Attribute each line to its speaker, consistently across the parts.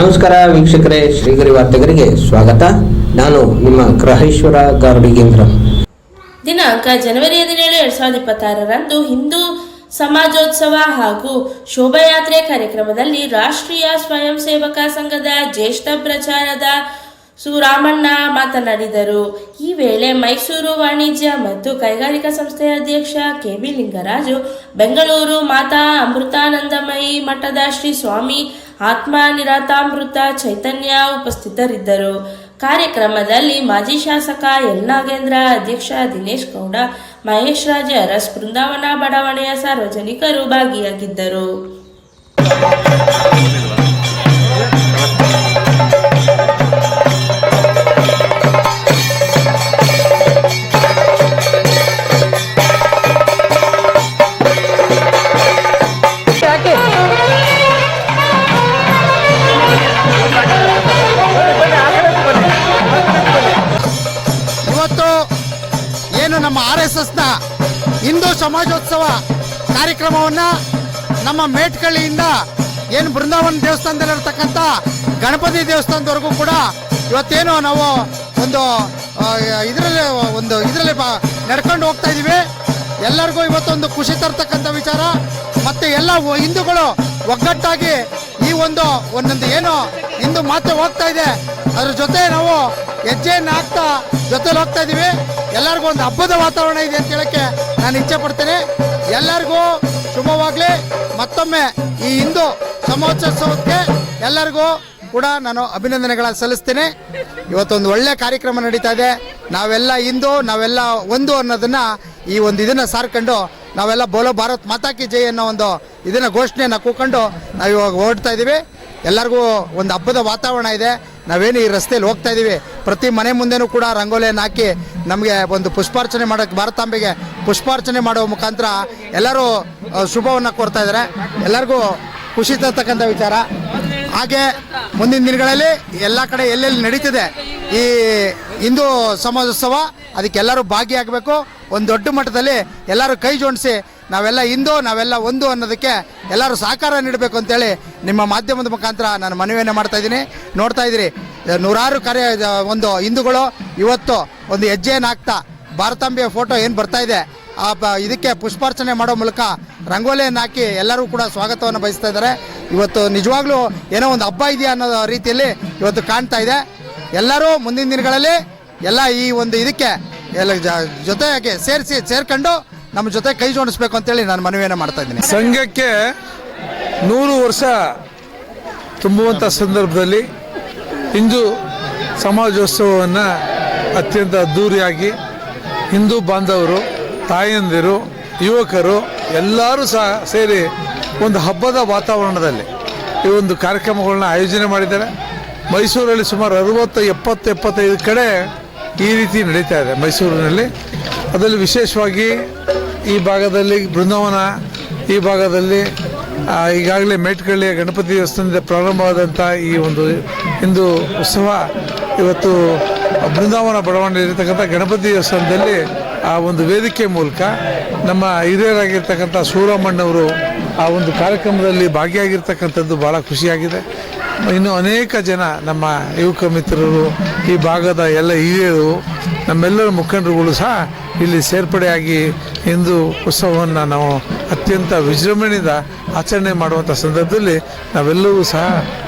Speaker 1: ನಮಸ್ಕಾರ ವೀಕ್ಷಕರೇ, ಶ್ರೀಗರಿ ವಾರ್ತೆಗರಿಗೆ ಸ್ವಾಗತ. ನಾನು ನಿಮ್ಮ ಗ್ರಹೇಶ್ವರ ಗಾರುಡಿಗೇಂದ್ರ.
Speaker 2: ದಿನಾಂಕ ಜನವರಿ ಹದಿನೇಳು ಎರಡ್ ಸಾವಿರದ ಇಪ್ಪತ್ತಾರರಂದು ಹಿಂದೂ ಸಮಾಜೋತ್ಸವ ಹಾಗೂ ಶೋಭಾಯಾತ್ರೆ ಕಾರ್ಯಕ್ರಮದಲ್ಲಿ ರಾಷ್ಟ್ರೀಯ ಸ್ವಯಂ ಸೇವಕ ಸಂಘದ ಜ್ಯೇಷ್ಠ ಪ್ರಚಾರದ ಸುರಾಮಣ್ಣ ಮಾತನಾಡಿದರು. ಈ ವೇಳೆ ಮೈಸೂರು ವಾಣಿಜ್ಯ ಮತ್ತು ಕೈಗಾರಿಕಾ ಸಂಸ್ಥೆಯ ಅಧ್ಯಕ್ಷ ಕೆ ಬಿ ಲಿಂಗರಾಜು, ಬೆಂಗಳೂರು ಮಾತಾ ಅಮೃತಾನಂದಮಯಿ ಮಠದ ಶ್ರೀ ಸ್ವಾಮಿ ಆತ್ಮ ನಿರಾತಾಮೃತ ಚೈತನ್ಯ ಉಪಸ್ಥಿತರಿದ್ದರು. ಕಾರ್ಯಕ್ರಮದಲ್ಲಿ ಮಾಜಿ ಶಾಸಕ ಎಲ್ ನಾಗೇಂದ್ರ, ಅಧ್ಯಕ್ಷ ದಿನೇಶ್ ಗೌಡ, ಮಹೇಶ್ ರಾಜ, ಅರಸ್ ಬೃಂದಾವನ ಬಡಾವಣೆಯ ಸಾರ್ವಜನಿಕರು ಭಾಗಿಯಾಗಿದ್ದರು.
Speaker 3: ನಮ್ಮ ಮೇಟ್ಕಳ್ಳಿಯಿಂದ ಏನು ಬೃಂದಾವನ ದೇವಸ್ಥಾನದಲ್ಲಿರ್ತಕ್ಕಂಥ ಗಣಪತಿ ದೇವಸ್ಥಾನದವರೆಗೂ ಕೂಡ ಇವತ್ತೇನು ನಾವು ಒಂದು ಇದರಲ್ಲಿ ಒಂದು ಇದರಲ್ಲಿ ನಡ್ಕೊಂಡು ಹೋಗ್ತಾ ಇದ್ದೀವಿ ಎಲ್ಲರಿಗೂ ಇವತ್ತೊಂದು ಖುಷಿ ತರ್ತಕ್ಕಂಥ ವಿಚಾರ. ಮತ್ತೆ ಎಲ್ಲ ಹಿಂದೂಗಳು ಒಗ್ಗಟ್ಟಾಗಿ ಈ ಒಂದು, ಒಂದೊಂದು ಏನು ಹಿಂದೂ ಮಾತೆ ಹೋಗ್ತಾ ಇದೆ. ಅದ್ರ ಜೊತೆ ನಾವು ಹೆಜ್ಜೆಯನ್ನು ಹಾಕ್ತಾ ಜೊತೆಲಿ ಹೋಗ್ತಾ ಇದೀವಿ. ಎಲ್ಲರಿಗೂ ಒಂದು ಹಬ್ಬದ ವಾತಾವರಣ ಇದೆ ಅಂತ ಹೇಳಕ್ಕೆ ನಾನು ಇಚ್ಛೆ ಪಡ್ತೇನೆ. ಎಲ್ಲರಿಗೂ ಶುಭವಾಗ್ಲಿ. ಮತ್ತೊಮ್ಮೆ ಈ ಹಿಂದೂ ಸಮೋತ್ಸವಕ್ಕೆ ಎಲ್ಲರಿಗೂ ಕೂಡ ನಾನು ಅಭಿನಂದನೆಗಳ ಸಲ್ಲಿಸ್ತೇನೆ. ಇವತ್ತೊಂದು ಒಳ್ಳೆ ಕಾರ್ಯಕ್ರಮ ನಡೀತಾ ಇದೆ. ನಾವೆಲ್ಲ ಹಿಂದೂ, ನಾವೆಲ್ಲ ಒಂದು ಅನ್ನೋದನ್ನ ಈ ಒಂದು ಇದನ್ನ ಸಾರ್ಕೊಂಡು ನಾವೆಲ್ಲ ಬೋಲೋ ಭಾರತ್ ಮಾತಾಕಿ ಜೈ ಅನ್ನೋ ಒಂದು ಇದನ್ನ ಘೋಷಣೆಯನ್ನು ಕೂಕೊಂಡು ನಾವು ಇವಾಗ ಓಡ್ತಾ ಇದ್ದೀವಿ ಎಲ್ಲರಿಗೂ ಒಂದು ಹಬ್ಬದ ವಾತಾವರಣ ಇದೆ. ನಾವೇನು ಈ ರಸ್ತೆಯಲ್ಲಿ ಹೋಗ್ತಾ ಇದ್ದೀವಿ ಪ್ರತಿ ಮನೆ ಮುಂದೆನೂ ಕೂಡ ರಂಗೋಲಿಯನ್ನು ಹಾಕಿ ನಮಗೆ ಒಂದು ಪುಷ್ಪಾರ್ಚನೆ ಮಾಡೋಕ್ಕೆ ಭಾರತಾಂಬೆಗೆ ಪುಷ್ಪಾರ್ಚನೆ ಮಾಡುವ ಮುಖಾಂತರ ಎಲ್ಲರೂ ಶುಭವನ್ನು ಕೊಡ್ತಾ ಇದ್ದಾರೆ. ಎಲ್ಲರಿಗೂ ಖುಷಿ ತರ್ತಕ್ಕಂಥ ವಿಚಾರ. ಹಾಗೆ ಮುಂದಿನ ದಿನಗಳಲ್ಲಿ ಎಲ್ಲ ಕಡೆ ಎಲ್ಲೆಲ್ಲಿ ನಡೀತಿದೆ ಈ ಹಿಂದೂ ಸಮಾಜೋತ್ಸವ, ಅದಕ್ಕೆಲ್ಲರೂ ಭಾಗಿಯಾಗಬೇಕು. ಒಂದು ದೊಡ್ಡ ಮಟ್ಟದಲ್ಲಿ ಎಲ್ಲರೂ ಕೈ ಜೋಡಿಸಿ ನಾವೆಲ್ಲ ಹಿಂದೂ, ನಾವೆಲ್ಲ ಒಂದು ಅನ್ನೋದಕ್ಕೆ ಎಲ್ಲರೂ ಸಹಕಾರ ನೀಡಬೇಕು ಅಂತೇಳಿ ನಿಮ್ಮ ಮಾಧ್ಯಮದ ಮುಖಾಂತರ ನಾನು ಮನವಿಯನ್ನು ಮಾಡ್ತಾ ಇದ್ದೀನಿ. ನೋಡ್ತಾ ಇದ್ದೀರಿ ನೂರಾರು ಕಾರ್ಯ ಒಂದು ಹಿಂದೂಗಳು, ಇವತ್ತು ಒಂದು ಹೆಜ್ಜೆಯನ್ನು ಹಾಕ್ತಾ ಭಾರತಾಂಬೆಯ ಫೋಟೋ ಏನು ಬರ್ತಾ ಇದೆ, ಆ ಇದಕ್ಕೆ ಪುಷ್ಪಾರ್ಚನೆ ಮಾಡೋ ಮೂಲಕ ರಂಗೋಲಿಯನ್ನು ಹಾಕಿ ಎಲ್ಲರೂ ಕೂಡ ಸ್ವಾಗತವನ್ನು ಬಯಸ್ತಾ ಇದ್ದಾರೆ. ಇವತ್ತು ನಿಜವಾಗ್ಲೂ ಏನೋ ಒಂದು ಹಬ್ಬ ಇದೆಯಾ ಅನ್ನೋ ರೀತಿಯಲ್ಲಿ ಇವತ್ತು ಕಾಣ್ತಾ ಇದೆ. ಎಲ್ಲರೂ ಮುಂದಿನ ದಿನಗಳಲ್ಲಿ ಎಲ್ಲ ಈ ಒಂದು ಇದಕ್ಕೆ ಎಲ್ಲ ಜೊತೆಯಾಗಿ ಸೇರಿಸಿ, ಸೇರ್ಕೊಂಡು ನಮ್ಮ ಜೊತೆ ಕೈ ಜೋಡಿಸ್ಬೇಕು ಅಂತೇಳಿ ನಾನು ಮನವಿಯನ್ನು ಮಾಡ್ತಾ ಇದ್ದೀನಿ.
Speaker 4: ಸಂಘಕ್ಕೆ ನೂರು ವರ್ಷ ತುಂಬುವಂಥ ಸಂದರ್ಭದಲ್ಲಿ ಹಿಂದೂ ಸಮಾಜೋತ್ಸವವನ್ನು ಅತ್ಯಂತ ಅದ್ದೂರಿಯಾಗಿ ಹಿಂದೂ ಬಾಂಧವರು, ತಾಯಂದಿರು, ಯುವಕರು ಎಲ್ಲರೂ ಸಹ ಸೇರಿ ಒಂದು ಹಬ್ಬದ ವಾತಾವರಣದಲ್ಲಿ ಈ ಒಂದು ಕಾರ್ಯಕ್ರಮಗಳನ್ನ ಆಯೋಜನೆ ಮಾಡಿದ್ದಾರೆ. ಮೈಸೂರಲ್ಲಿ ಸುಮಾರು ಅರುವತ್ತು ಎಪ್ಪತ್ತು ಎಪ್ಪತ್ತೈದು ಕಡೆ ಈ ರೀತಿ ನಡೀತಾ ಇದೆ ಮೈಸೂರಿನಲ್ಲಿ. ಅದರಲ್ಲಿ ವಿಶೇಷವಾಗಿ ಈ ಭಾಗದಲ್ಲಿ ಬೃಂದಾವನ, ಈ ಭಾಗದಲ್ಲಿ ಈಗಾಗಲೇ ಮೇಟ್ಕಳ್ಳಿಯ ಗಣಪತಿ ದೇವಸ್ಥಾನದಿಂದ ಪ್ರಾರಂಭವಾದಂಥ ಈ ಒಂದು ಹಿಂದೂ ಉತ್ಸವ ಇವತ್ತು ಬೃಂದಾವನ ಬಡಾವಣೆಯಲ್ಲಿರ್ತಕ್ಕಂಥ ಗಣಪತಿ ದೇವಸ್ಥಾನದಲ್ಲಿ, ಆ, ಒಂದು ವೇದಿಕೆ ಮೂಲಕ ನಮ್ಮ ಹಿರಿಯರಾಗಿರ್ತಕ್ಕಂಥ ಸೂರಮ್ಮಣ್ಣವರು ಆ ಒಂದು ಕಾರ್ಯಕ್ರಮದಲ್ಲಿ ಭಾಗಿಯಾಗಿರ್ತಕ್ಕಂಥದ್ದು ಭಾಳ ಖುಷಿಯಾಗಿದೆ. ಇನ್ನು ಅನೇಕ ಜನ ನಮ್ಮ ಯುವಕ ಮಿತ್ರರು, ಈ ಭಾಗದ ಎಲ್ಲ ಹಿರಿಯರು ನಮ್ಮೆಲ್ಲರ ಮುಖಂಡರುಗಳು ಸಹ ಇಲ್ಲಿ ಸೇರ್ಪಡೆಯಾಗಿ ಹಿಂದೂ ಉತ್ಸವವನ್ನು ನಾವು ಅತ್ಯಂತ ವಿಜೃಂಭಣೆಯಿಂದ ಆಚರಣೆ ಮಾಡುವಂಥ ಸಂದರ್ಭದಲ್ಲಿ ನಾವೆಲ್ಲರೂ ಸಹ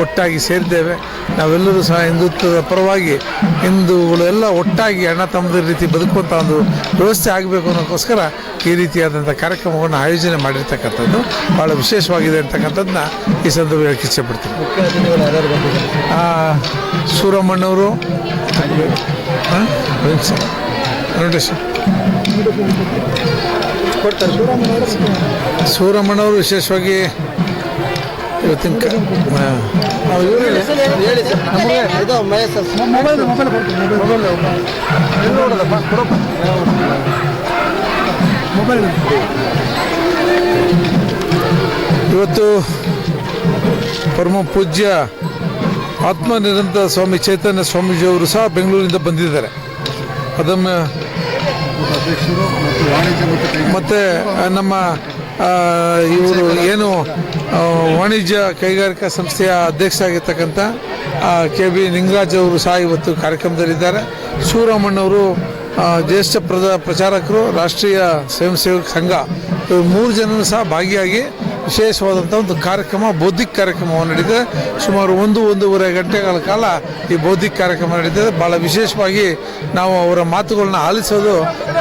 Speaker 4: ಒಟ್ಟಾಗಿ ಸೇರಿದ್ದೇವೆ. ನಾವೆಲ್ಲರೂ ಸಹ ಹಿಂದುತ್ವದ ಪರವಾಗಿ ಹಿಂದೂಗಳೆಲ್ಲ ಒಟ್ಟಾಗಿ ಅಣ್ಣ ತಮ್ಮದ ರೀತಿ ಬದುಕುವಂಥ ಒಂದು ವ್ಯವಸ್ಥೆ ಆಗಬೇಕು ಅನ್ನೋಕ್ಕೋಸ್ಕರ ಈ ರೀತಿಯಾದಂಥ ಕಾರ್ಯಕ್ರಮವನ್ನು ಆಯೋಜನೆ ಮಾಡಿರ್ತಕ್ಕಂಥದ್ದು ಭಾಳ ವಿಶೇಷವಾಗಿದೆ ಅಂತಕ್ಕಂಥದ್ದನ್ನ ಈ ಸಂದರ್ಭ ಹೇಳಕ್ಕೆ ಇಚ್ಛೆಪಡ್ತೀನಿ. ಆ, ಸೂರಮ್ಮಣ್ಣವರು ಹಾಂ? ವೆಂಕಟೇಶ್ ಸೂರಮ್ಮನವರು ವಿಶೇಷವಾಗಿ ಇವತ್ತಿನ ಇವತ್ತು ಪರಮ ಪೂಜ್ಯ ಆತ್ಮನಿರಂತ ಸ್ವಾಮಿ ಚೈತನ್ಯ ಸ್ವಾಮೀಜಿಯವರು ಸಹ ಬೆಂಗಳೂರಿಂದ ಬಂದಿದ್ದಾರೆ. ಅದನ್ನು ಮತ್ತು ನಮ್ಮ ಇವರು ಏನು ವಾಣಿಜ್ಯ ಕೈಗಾರಿಕಾ ಸಂಸ್ಥೆಯ ಅಧ್ಯಕ್ಷ ಆಗಿರ್ತಕ್ಕಂಥ ಕೆ ಬಿ ನಿಂಗರಾಜ್ ಅವರು ಸಹ ಇವತ್ತು ಕಾರ್ಯಕ್ರಮದಲ್ಲಿದ್ದಾರೆ. ಶಿವರಾಮಣ್ಣವರು ಜ್ಯೇಷ್ಠ ಪ್ರಚಾರಕರು, ರಾಷ್ಟ್ರೀಯ ಸ್ವಯಂ ಸೇವಕ ಸಂಘ. ಮೂರು ಜನರು ಸಹ ಭಾಗಿಯಾಗಿ ವಿಶೇಷವಾದಂಥ ಒಂದು ಕಾರ್ಯಕ್ರಮ, ಬೌದ್ಧಿಕ ಕಾರ್ಯಕ್ರಮವನ್ನು ನಡೀತದೆ ಸುಮಾರು ಒಂದು, ಒಂದೂವರೆ ಗಂಟೆಗಳ ಕಾಲ ಈ ಬೌದ್ಧಿಕ ಕಾರ್ಯಕ್ರಮ ನಡೀತದೆ ಭಾಳ ವಿಶೇಷವಾಗಿ ನಾವು ಅವರ ಮಾತುಗಳನ್ನ ಆಲಿಸೋದು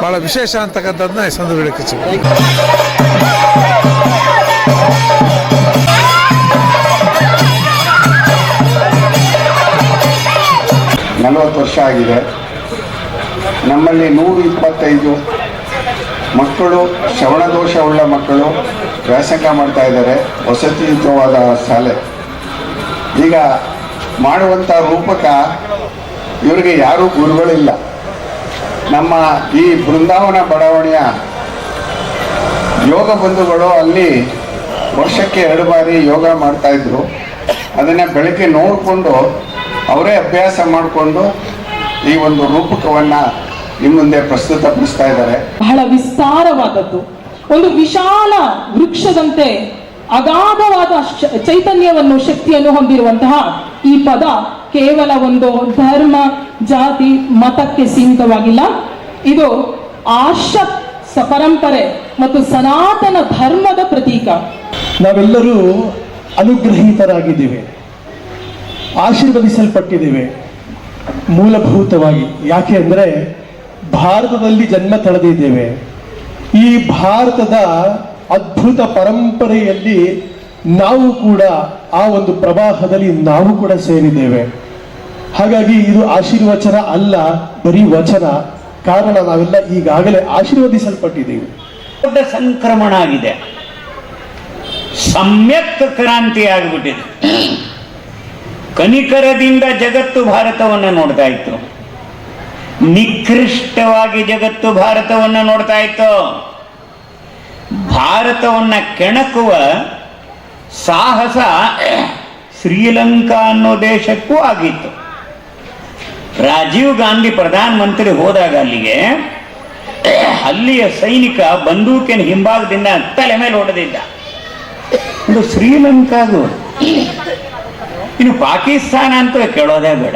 Speaker 4: ಭಾಳ ವಿಶೇಷ ಅಂತಕ್ಕಂಥದ್ದನ್ನ ಈ ಹೆಚ್ಚು
Speaker 5: ನಲವತ್ತು ವರ್ಷ ಆಗಿದೆ. ನಮ್ಮಲ್ಲಿ ನೂರ ಇಪ್ಪತ್ತೈದು ಮಕ್ಕಳು, ಶ್ರವಣದೋಷವುಳ್ಳ ಮಕ್ಕಳು ವ್ಯಾಸಂಗ ಮಾಡ್ತಾ ಇದ್ದಾರೆ. ವಸತಿಯುತವಾದ ಶಾಲೆ. ಈಗ ಮಾಡುವಂಥ ರೂಪಕ ಇವರಿಗೆ ಯಾರೂ ಗುರುಗಳಿಲ್ಲ. ನಮ್ಮ ಈ ಬೃಂದಾವನ ಬಡಾವಣೆಯ ಯೋಗ ಬಂಧುಗಳು ಅಲ್ಲಿ ವರ್ಷಕ್ಕೆ ಎರಡು ಬಾರಿ ಯೋಗ ಮಾಡ್ತಾಯಿದ್ರು ಅದನ್ನು ಬೆಳಗ್ಗೆ ನೋಡಿಕೊಂಡು ಅವರೇ ಅಭ್ಯಾಸ ಮಾಡಿಕೊಂಡು ಈ ಒಂದು ರೂಪಕವನ್ನು ನಿಮ್ಮ ಮುಂದೆ ಪ್ರಸ್ತುತಪಡಿಸ್ತಾ ಇದ್ದಾರೆ.
Speaker 6: ಬಹಳ ವಿಸ್ತಾರವಾದದ್ದು. ಒಂದು ವಿಶಾಲ ವೃಕ್ಷದಂತೆ ಅಗಾಧವಾದ ಚೈತನ್ಯವನ್ನು, ಶಕ್ತಿಯನ್ನು ಹೊಂದಿರುವಂತಹ ಈ ಪದ ಕೇವಲ ಒಂದು ಧರ್ಮ, ಜಾತಿ, ಮತಕ್ಕೆ ಸೀಮಿತವಾಗಿಲ್ಲ. ಇದು ಆರ್ಷ ಪರಂಪರೆ ಮತ್ತು ಸನಾತನ ಧರ್ಮದ ಪ್ರತೀಕ.
Speaker 7: ನಾವೆಲ್ಲರೂ ಅನುಗ್ರಹೀತರಾಗಿದ್ದೇವೆ, ಆಶೀರ್ವದಿಸಲ್ಪಟ್ಟಿದ್ದೇವೆ, ಮೂಲಭೂತವಾಗಿ. ಯಾಕೆ ಅಂದರೆ, ಭಾರತದಲ್ಲಿ ಜನ್ಮ ತಳೆದಿದ್ದೇವೆ. ಈ ಭಾರತದ ಅದ್ಭುತ ಪರಂಪರೆಯಲ್ಲಿ ನಾವು ಕೂಡ ಆ ಒಂದು ಪ್ರವಾಹದಲ್ಲಿ ನಾವು ಕೂಡ ಸೇರಿದ್ದೇವೆ. ಹಾಗಾಗಿ ಇದು ಆಶೀರ್ವಚನ ಅಲ್ಲ, ಬರೀ ವಚನ. ಕಾರಣ ನಾವೆಲ್ಲ ಈಗಾಗಲೇ ಆಶೀರ್ವದಿಸಲ್ಪಟ್ಟಿದ್ದೀವಿ.
Speaker 8: ದೊಡ್ಡ ಸಂಕ್ರಮಣ ಆಗಿದೆ. ಸಮ್ಯಕ್ ಕ್ರಾಂತಿ ಆಗಿಬಿಟ್ಟಿದೆ. ಕನಿಕರದಿಂದ ಜಗತ್ತು ಭಾರತವನ್ನು ನೋಡ್ತಾ ಇತ್ತು. ನಿಕೃಷ್ಟವಾಗಿ ಜಗತ್ತು ಭಾರತವನ್ನು ನೋಡ್ತಾ ಇತ್ತು. ಭಾರತವನ್ನು ಕೆಣಕುವ ಸಾಹಸ ಶ್ರೀಲಂಕಾ ಅನ್ನೋ ದೇಶಕ್ಕೂ ಆಗಿತ್ತು. ರಾಜೀವ್ ಗಾಂಧಿ ಪ್ರಧಾನಮಂತ್ರಿ ಹೋದಾಗ ಅಲ್ಲಿಗೆ ಅಲ್ಲಿಯ ಸೈನಿಕ ಬಂದೂಕಿನ ಹಿಂಭಾಗದಿಂದ ತಲೆ ಮೇಲೆ ಹೊಡೆದಿದ್ದ. ಇದು ಶ್ರೀಲಂಕಾದು. ಇನ್ನು ಪಾಕಿಸ್ತಾನ ಅಂತ ಕೇಳೋದೇ ಬೇಡ.